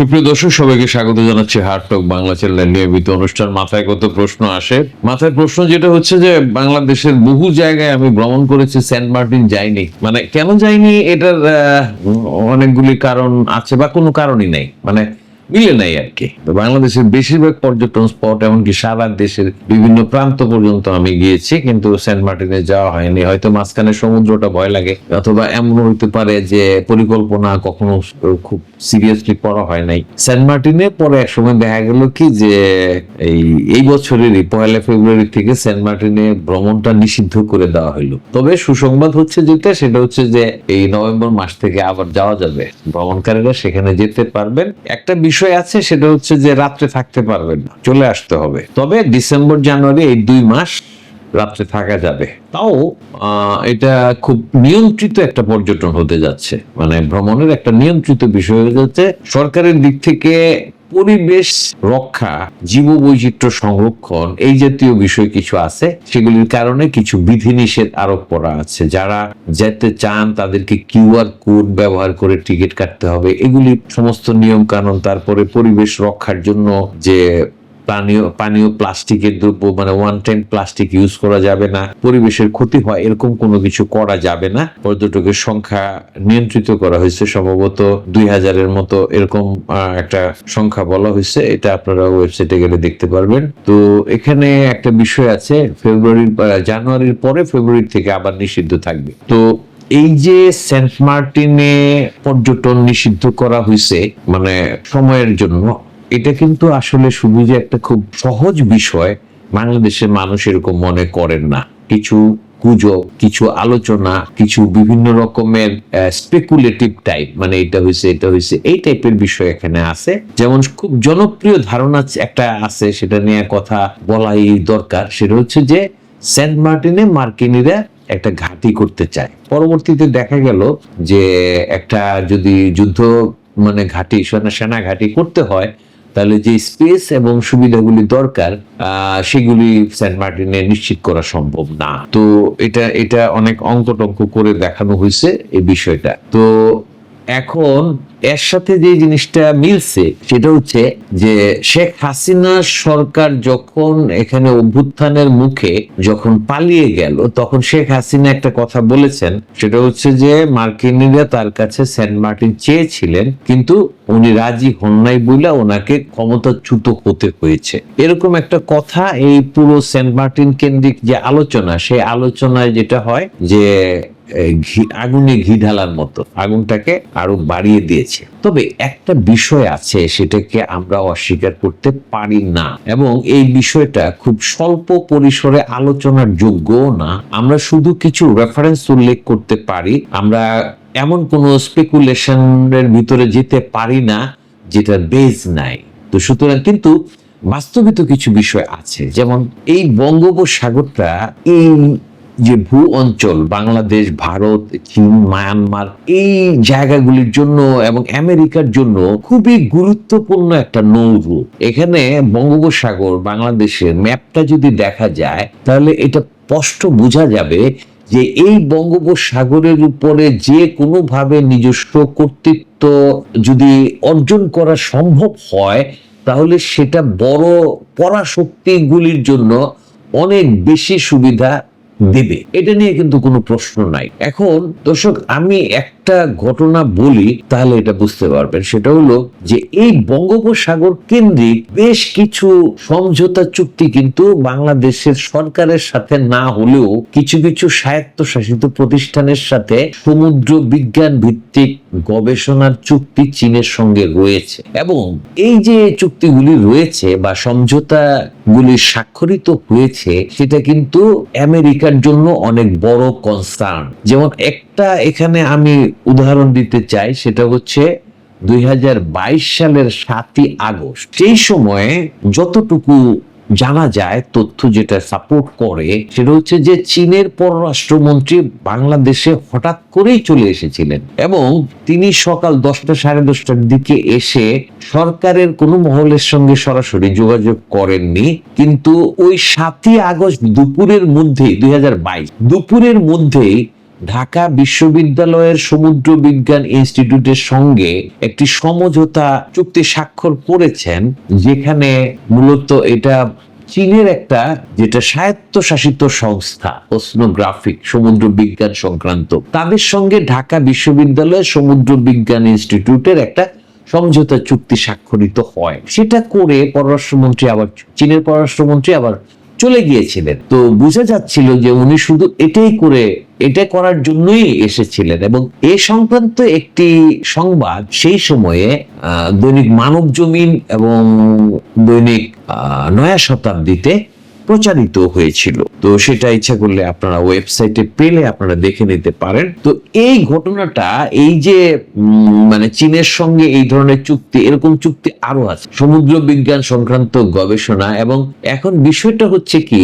সুপ্রিয় দর্শক, সবাইকে স্বাগত জানাচ্ছি হার্টক টক বাংলা চ্যানেলের নিয়মিত অনুষ্ঠান। মাথায় কত প্রশ্ন আসে? মাথায় প্রশ্ন যেটা হচ্ছে যে, বাংলাদেশের বহু জায়গায় আমি ভ্রমণ করেছি সেন্ট মার্টিন যাইনি। মানে কেন যাইনি? এটার অনেকগুলি কারণ আছে বা কোনো কারণই নেই। মানে মিলে নাই আর কি। বাংলাদেশের বেশিরভাগ পর্যটন স্পট, এমনকি সারা দেশের বিভিন্ন প্রান্ত পর্যন্ত আমি গিয়েছি, কিন্তু সেন্ট মার্টিনে যাওয়া হয়নি। হয়তো মাঝখানে সমুদ্রটা ভয় লাগে, অথবা এমন হইতে পারে যে পরিকল্পনা কখনো খুব সিরিয়াসলি করা হয় নাই। সেন্ট মার্টিনে পরে এক সময় দেখা গেল কি যে এই এই বছরেরই, পয়লা ফেব্রুয়ারি থেকে সেন্ট মার্টিনে ভ্রমণটা নিষিদ্ধ করে দেওয়া হলো তবে সুসংবাদ হচ্ছে যেটা, সেটা হচ্ছে যে এই নভেম্বর মাস থেকে আবার যাওয়া যাবে। ভ্রমণকারীরা সেখানে যেতে পারবেন। একটা বিষয় আছে সেটা হচ্ছে যে রাত্রে থাকতে পারবেন না, চলে আসতে হবে। তবে ডিসেম্বর, জানুয়ারি এই দুই মাস রাত্রে থাকা যাবে। তাও এটা খুব নিয়ন্ত্রিত একটা পর্যটন হতে যাচ্ছে। মানে ভ্রমণের একটা নিয়ন্ত্রিত বিষয় হয়ে যাচ্ছে। সরকারের দিক থেকে পরিবেশ রক্ষা জীব বৈচিত্র্য সংরক্ষণ এই জাতীয় বিষয় কিছু আছে। সেগুলির কারণে কিছু বিধিনিষেধ আরোপ করা আছে। যারা যেতে চান, তাদেরকে কিউআর কোড ব্যবহার করে টিকিট কাটতে হবে। এগুলি সমস্ত নিয়ম কানুন তারপরে পরিবেশ রক্ষার জন্য যে পানীয় পানীয় প্লাস্টিকের দ্রব্য মানে ওয়ান টাইম প্লাস্টিক ইউজ করা যাবে না, পরিবেশের ক্ষতি হয়, এরকম কোনো কিছু করা যাবে না। পর্যটকের সংখ্যা নিয়ন্ত্রিত করা হয়েছে সম্ভবত দুই হাজারের মতো এরকম একটা সংখ্যা বলা হয়েছে। এটা আপনারা ওয়েবসাইটে গেলে দেখতে পারবেন। তো এখানে একটা বিষয় আছে, ফেব্রুয়ারির জানুয়ারির পরে ফেব্রুয়ারি থেকে আবার নিষিদ্ধ থাকবে। তো এই যে সেন্ট মার্টিনে পর্যটন নিষিদ্ধ করা হয়েছে মানে সময়ের জন্য এটা কিন্তু আসলে শুধু যে একটা খুব সহজ বিষয়, বাংলাদেশের মানুষ এরকম মনে করেন না। কিছু গুজব, কিছু আলোচনা, কিছু বিভিন্ন রকমের স্পেকুলেটিভ টাইপ মানে এটা হয়েছে এটা হয়েছে এই টাইপের বিষয় এখানে আছে। যেমন খুব জনপ্রিয় ধারণা একটা আছে, সেটা নিয়ে কথা বলাই দরকার, সেটা হচ্ছে যে সেন্ট মার্টিনে মার্কিনিরা একটা ঘাঁটি করতে চায়। পরবর্তীতে দেখা গেল যে একটা যদি যুদ্ধ মানে ঘাঁটি সেনা ঘাঁটি করতে হয় তাহলে যে স্পেস এবং সুবিধাগুলি দরকার সেগুলি সেন্ট মার্টিনে নিশ্চিত করা সম্ভব না। তো এটা এটা অনেক অঙ্ক টঙ্ক করে দেখানো হয়েছে এই বিষয়টা। তো এখন এর সাথে যে জিনিসটা মিলছে, সেটা হচ্ছে যে শেখ হাসিনা সরকার যখন এখানে অভ্যুত্থানের মুখে যখন পালিয়ে গেল, তখন শেখ হাসিনা একটা কথা বলেছেন। সেটা হচ্ছে যে মার্কিনীরা তার কাছে সেন্ট মার্টিন চেয়েছিলেন, কিন্তু উনি রাজি হন নাই বইলা ওনাকে ক্ষমতাচ্যুত হতে হয়েছে। এরকম একটা কথা এই পুরো সেন্ট মার্টিন কেন্দ্রিক যে আলোচনা, সেই আলোচনায় যেটা হয় যে ঘি, আগুনে ঘি ঢালার মতো। আগুনটাকে আরও বাড়িয়ে দিয়েছে। তবে একটা বিষয় আছে, সেটাকে আমরা অস্বীকার করতে পারি না। এবং এই বিষয়টা খুব স্বল্প পরিসরে আলোচনার যোগ্যও না। আমরা শুধু কিছু রেফারেন্স উল্লেখ করতে পারি। আমরা এমন কোনো স্পেকুলেশনের ভিতরে যেতে পারি না যেটা বেজ নাই। তো সুতরাং কিন্তু বাস্তবিত কিছু বিষয় আছে। যেমন এই বঙ্গোপসাগরটা এই যে ভূ অঞ্চল, বাংলাদেশ, ভারত, চীন, মায়ানমার, এই জায়গাগুলির জন্য এবং আমেরিকার জন্য খুবই গুরুত্বপূর্ণ একটা নৌরু। এখানে বঙ্গোপসাগর, বাংলাদেশের ম্যাপটা যদি দেখা যায়, তাহলে এটা স্পষ্ট বোঝা যাবে যে এই বঙ্গোপসাগরের উপরে যে কোনোভাবে নিজস্ব কর্তৃত্ব যদি অর্জন করা সম্ভব হয়, তাহলে সেটা বড় পরাশক্তিগুলির জন্য অনেক বেশি সুবিধা দেবে। এটা নিয়ে কিন্তু কোনো প্রশ্ন নাই। এখন দর্শক আমি একটা ঘটনা বলি, তাহলে এটা বুঝতে পারবেন। সেটা হলো যে এই বঙ্গোপসাগর কেন্দ্রিক বেশ কিছু সমঝোতা চুক্তি কিন্তু বাংলাদেশের সরকারের সাথে না হলেও কিছু কিছু স্বায়ত্তশাসিত প্রতিষ্ঠানের সাথে সমুদ্র বিজ্ঞান ভিত্তিক গবেষণার চুক্তি চীনের সঙ্গে রয়েছে। এবং এই যে চুক্তিগুলি রয়েছে বা সমঝোতা সমঝোতাগুলি স্বাক্ষরিত হয়েছে, সেটা কিন্তু আমেরিকার জন্য অনেক বড় কনসার্ন যেমন একটা এখানে আমি উদাহরণ দিতে চাই, সেটা হচ্ছে দুই হাজার বাইশ সালের সাতই আগস্ট। সেই সময়ে যতটুকু জানা যায়, তথ্য যেটা সাপোর্ট করে, সেটা হচ্ছে যে চীনের পররাষ্ট্রমন্ত্রী বাংলাদেশে হঠাৎ করেই চলে এসেছিলেন এবং তিনি সকাল দশটা সাড়ে দশটার দিকে এসে সরকারের কোনো মহলের সঙ্গে সরাসরি যোগাযোগ করেননি। কিন্তু ওই সাতই আগস্ট দুপুরের মধ্যেই, দুই হাজার বাইশ, দুপুরের মধ্যেই ঢাকা বিশ্ববিদ্যালয়ের সমুদ্র বিজ্ঞান ইনস্টিটিউটের সঙ্গে একটি সমঝোতা চুক্তি স্বাক্ষর করেছেন, যেখানে মূলত এটা চীনের একটা যেটা স্বায়ত্তশাসিত সংস্থা ওসনোগ্রাফিক সমুদ্র বিজ্ঞান সংক্রান্ত। তাদের সঙ্গে ঢাকা বিশ্ববিদ্যালয়ের সমুদ্র বিজ্ঞান ইনস্টিটিউটের একটা সমঝোতা চুক্তি স্বাক্ষরিত হয়। সেটা করে পররাষ্ট্রমন্ত্রী আবার চীনের পররাষ্ট্রমন্ত্রী আবার চলে গিয়েছিলেন। তো বোঝা যাচ্ছিল যে উনি শুধু এটাই করে এটা করার জন্যই এসেছিলেন এবং এ সংক্রান্ত একটি সংবাদ সেই সময়ে দৈনিক মানব জমিন এবং দৈনিক নয়া শতাব্দীতে প্রচারিত হয়েছিল। তো সেটা ইচ্ছা করলে আপনারা ওয়েবসাইটে পেলে আপনারা দেখে নিতে পারেন। তো এই ঘটনাটা, এই যে মানে চীনের সঙ্গে এই ধরনের চুক্তি, এরকম চুক্তি আরও আছে। সমুদ্র বিজ্ঞান সংক্রান্ত গবেষণা এবং এখন বিষয়টা হচ্ছে কি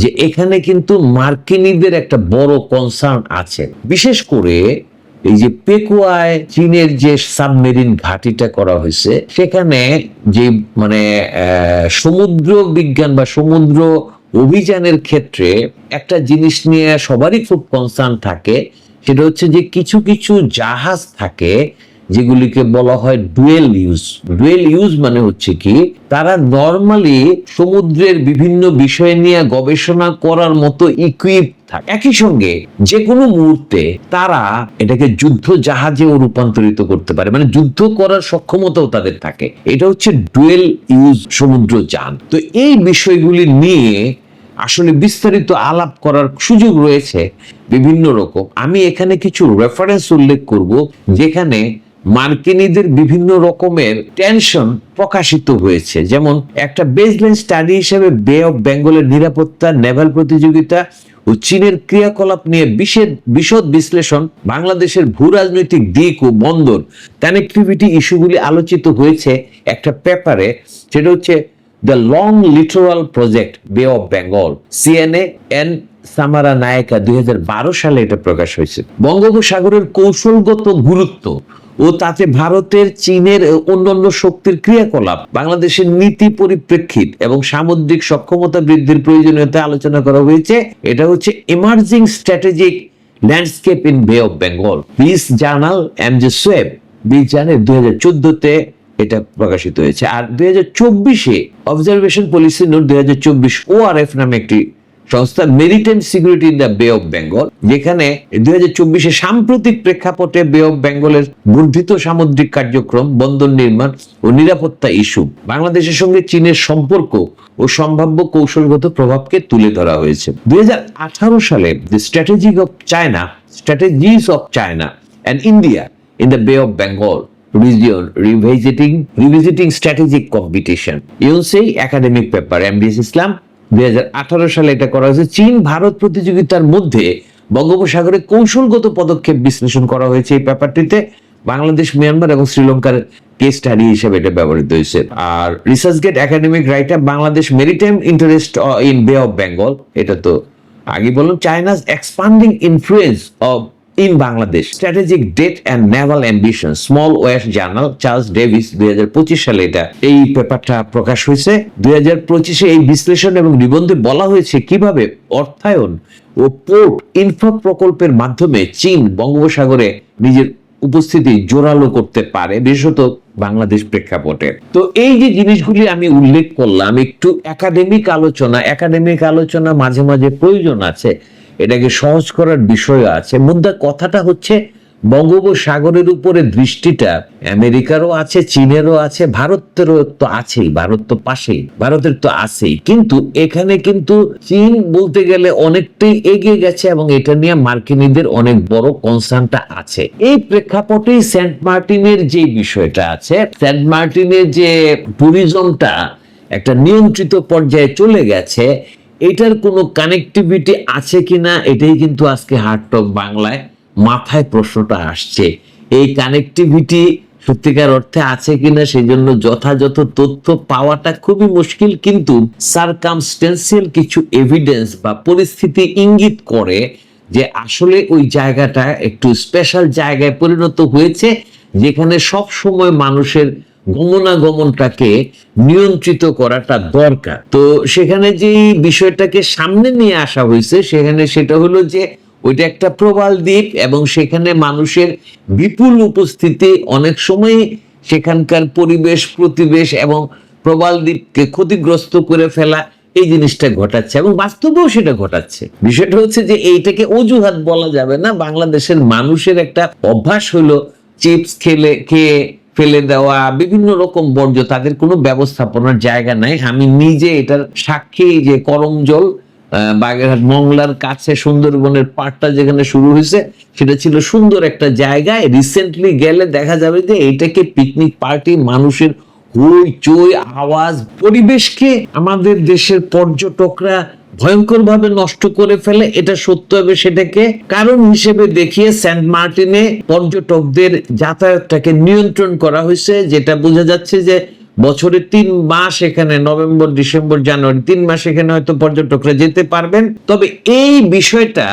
যে এখানে কিন্তু মার্কিনীদের একটা বড় কনসার্ন আছে। বিশেষ করে এই যে পেকুয়ায় চীনের যে সাবমেরিন ঘাটিটা করা হয়েছে, সেখানে যে মানে সমুদ্র বিজ্ঞান বা সমুদ্র অভিযানের ক্ষেত্রে একটা জিনিস নিয়ে সবারই খুব কনসার্ন থাকে, সেটা হচ্ছে যে কিছু কিছু জাহাজ থাকে যেগুলিকে বলা হয় ডুয়েল ইউজ ডুয়েল ইউজ মানে হচ্ছে কি, তারা নর্মালি সমুদ্রের বিভিন্ন বিষয় নিয়ে গবেষণা করার মতো ইকুইপ থাকে। একই সঙ্গে যে কোনো মুহূর্তে তারা এটাকে যুদ্ধ জাহাজেও রূপান্তরিত করতে পারে মানে যুদ্ধ করার সক্ষমতাও তাদের থাকে। এটা হচ্ছে ডুয়েল ইউজ সমুদ্র যান। তো এই বিষয়গুলি নিয়ে আসলে বিস্তারিত আলাপ করার সুযোগ রয়েছে বিভিন্ন রকম। আমি এখানে কিছু রেফারেন্স উল্লেখ করব, যেখানে মার্কিনীদের বিভিন্ন রকমের টেনশন প্রকাশিত হয়েছে। যেমন, একটা বেসলাইন স্টাডি হিসেবে বে অফ বেঙ্গলের নিরাপত্তা, নেভাল প্রতিযোগিতা ও চীনের ক্রিয়াকলাপ নিয়ে বিশেষ বিশদ বিশ্লেষণ বাংলাদেশের ভূ রাজনৈতিক দিক ও বন্দর কানেক্টিভিটি ইস্যুগুলি আলোচিত হয়েছে একটা পেপারে, সেটা হচ্ছে the long littoral project Bay of Bengal. CNA N সামারা নায়িকা দুই হাজার বারো সালে এটা প্রকাশ হয়েছে। বঙ্গোপসাগরের কৌশলগত গুরুত্ব ও তাতে ভারতের, চীনের ও অন্যান্য শক্তির ক্রিয়াকলাপ, বাংলাদেশের নীতি পরিপ্রেক্ষিত এবং সামুদ্রিক সক্ষমতা বৃদ্ধির প্রয়োজনীয়তা আলোচনা করা হয়েছে। এটা হচ্ছে emerging strategic landscape in Bay of Bengal peace journal M J Shoaib বিশ জানুয়ারি দুই হাজার চোদ্দতে এটা প্রকাশিত হয়েছে। আর দুই হাজার চব্বিশে অবজারভেশন পলিসি নোট দুই হাজার চব্বিশ ওআরএফ নামে একটি সংস্থা maritime security in the Bay of Bengal, যেখানে দুই হাজার চব্বিশে সাম্প্রতিক প্রেক্ষাপটে বে অফ বেঙ্গলের বর্ধিত সামুদ্রিক কার্যক্রম, বন্দর নির্মাণ ও নিরাপত্তা ইস্যু, বাংলাদেশের সঙ্গে চীনের সম্পর্ক ও সম্ভাব্য কৌশলগত প্রভাবকে তুলে ধরা হয়েছে। দুই সালে the strategic of China strategies of China and India in the Bay of Bengal region revisiting revisiting strategic competition Yonsei academic paper MDS Islam দুই সালে এটা করা হয়েছে। চীন, ভারত প্রতিযোগিতার মধ্যে বঙ্গোপসাগরে কৌশলগত পদক্ষেপ বিশ্লেষণ করা হয়েছে এই ব্যাপারটিতে। বাংলাদেশ, মিয়ানমার এবং শ্রীলঙ্কার কেস স্টাডি হিসেবে এটা ব্যবহৃত হয়েছে। আর research gate academic writer Bangladesh maritime interest in Bay of Bengal. এটা তো আগে বললাম China's expanding influence of in Bangladesh. Strategic debt and naval ambition small West journal Charles Davis দুই সালে এটা, এই পেপারটা প্রকাশ হয়েছে। দুই এই বিশ্লেষণ এবং নিবন্ধে বলা হয়েছে কীভাবে অর্থায়ন ও পোর্ট ইনফ্রা প্রকল্পের মাধ্যমে চীন বঙ্গোপসাগরে নিজের উপস্থিতি জোরালো করতে পারে, বিশেষত বাংলাদেশ প্রেক্ষাপটে। তো এই যে জিনিসগুলি আমি উল্লেখ করলাম, একটু একাডেমিক আলোচনা একাডেমিক আলোচনা মাঝে মাঝে প্রয়োজন আছে। এটাকে সহজ করার বিষয় আছে। মুদ্রা কথাটা হচ্ছে বঙ্গোপসাগরের উপরে দৃষ্টিটা আমেরিকারও আছে, চীনেরও আছে, ভারতেরও তো আছেই, ভারত তো পাশেই, ভারতের তো আছেই। কিন্তু এখানে কিন্তু চীন বলতে গেলে অনেকটাই এগিয়ে গেছে এবং এটা নিয়ে মার্কিনীদের অনেক বড় কনসার্নটা আছে। এই প্রেক্ষাপটেই সেন্ট মার্টিনের যে বিষয়টা আছে, সেন্ট মার্টিনের যে ট্যুরিজমটা একটা নিয়ন্ত্রিত পর্যায়ে চলে গেছে এটার কোনো কানেক্টিভিটি আছে কিনা, এটাই কিন্তু আজকে হার্টটক বাংলায় মাথায় প্রশ্নটা আসছে। এই কানেক্টিভিটি সত্যিকার অর্থে আছে কিনা সেই জন্য যথাযথ তথ্য পাওয়াটা খুবই মুশকিল, কিন্তু সারকামস্টেন্সিয়াল কিছু এভিডেন্স বা পরিস্থিতি ইঙ্গিত করে যে আসলে ওই জায়গাটা একটু স্পেশাল জায়গায় পরিণত হয়েছে, যেখানে সব সময় মানুষের গমনাগমনটাকে নিয়ন্ত্রিত করাটা দরকার। তো সেখানে যে বিষয়টাকে সামনে নিয়ে আসা হয়েছে, সেখানে সেটা হলো যে ওইটা একটা প্রবাল দ্বীপ এবং সেখানে মানুষের বিপুল উপস্থিতি অনেক সময় সেখানকার পরিবেশ, প্রতিবেশ এবং প্রবাল দ্বীপকে ক্ষতিগ্রস্ত করে ফেলা এই জিনিসটা ঘটাচ্ছে এবং বাস্তবেও সেটা ঘটাচ্ছে। বিষয়টা হচ্ছে যে এইটাকে অজুহাত বলা যাবে না। বাংলাদেশের মানুষের একটা অভ্যাস হলো চিপস খেলে, খেয়ে ফেলে দেওয়া, বিভিন্ন রকম বর্জ্য, তাদের কোনো ব্যবস্থাপনার জায়গা নাই। আমি নিজে এটার সাক্ষী যে করমজল বাগেরহাট মংলার কাছে সুন্দরবনের পাটটা যেখানে শুরু হয়েছে, সেটা ছিল সুন্দর একটা জায়গায়। রিসেন্টলি গেলে দেখা যাবে যে এটাকে পিকনিক পার্টি মানুষের হই আওয়াজ পরিবেশকে আমাদের দেশের পর্যটকরা ভয়ঙ্কর ভাবে নষ্ট করে ফেলে, এটা সত্য হবে সেটাকে কারণ হিসেবে দেখিয়ে সেন্ট মার্টিনে পর্যটকদের যাতায়াতটাকে নিয়ন্ত্রণ করা হয়েছে, যেটা বোঝা যাচ্ছে যে বছরে তিন মাস এখানে, নভেম্বর, ডিসেম্বর, জানুয়ারি, তিন মাস এখানে হয়তো পর্যটকরা যেতে পারবেন। তবে এই বিষয়টা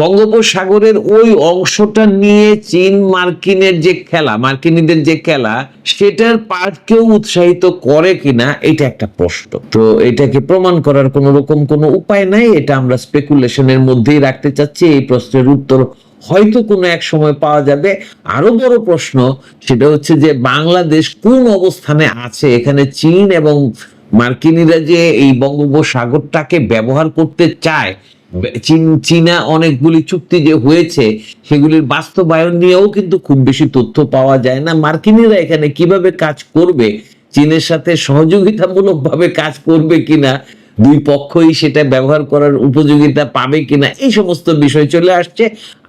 বঙ্গোপসাগরের ওই অংশটা নিয়ে চীন মার্কিনের যে খেলা, মার্কিনীদের যে খেলা, সেটার পার্টকেও উৎসাহিত করে কিনা, এটা একটা প্রশ্ন। তো এটাকে প্রমাণ করার কোন রকম কোনো উপায় নাই, এটা আমরা স্পেকুলেশনের মধ্যেই রাখতে চাচ্ছি, এই প্রশ্নের উত্তর হয়তো কোনো এক সময় পাওয়া যাবে। আরও বড় প্রশ্ন সেটা হচ্ছে যে বাংলাদেশ কোন অবস্থানে আছে? এখানে চীন এবং মার্কিনীরা যে এই বঙ্গোপসাগরটাকে ব্যবহার করতে চায়, চীন, চীনা অনেকগুলি চুক্তি যে হয়েছে, সেগুলির বাস্তবায়ন নিয়েও কিন্তু খুব বেশি তথ্য পাওয়া যায় না। মার্কিনীরা এখানে কীভাবে কাজ করবে? চীনের সাথে সহযোগিতামূলক ভাবে কাজ করবে কিনা? দুই পক্ষই সেটা ব্যবহার করার উপযোগিতা পাবে কিনা এই সমস্ত বিষয় চলে আসছে।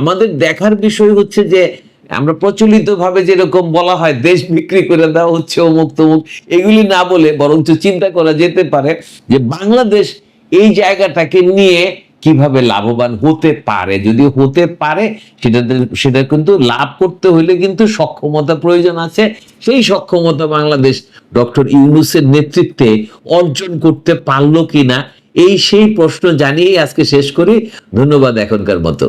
আমাদের দেখার বিষয় হচ্ছে যে, আমরা প্রচলিতভাবে যেরকম বলা হয়, দেশ বিক্রি করে দেওয়া হচ্ছে অমুক তমুক, এগুলি না বলে বরঞ্চ চিন্তা করা যেতে পারে যে, বাংলাদেশ এই জায়গাটাকে নিয়ে কীভাবে লাভবান হতে পারে? যদি হতে পারে সেটা সেটা কিন্তু লাভ করতে হলে কিন্তু সক্ষমতা প্রয়োজন আছে। সেই সক্ষমতা বাংলাদেশ ডক্টর ইউনুসের নেতৃত্বে অর্জন করতে পারল কিনা, এই সেই প্রশ্ন জানিয়েই আজকে শেষ করি। ধন্যবাদ এখনকার মতো।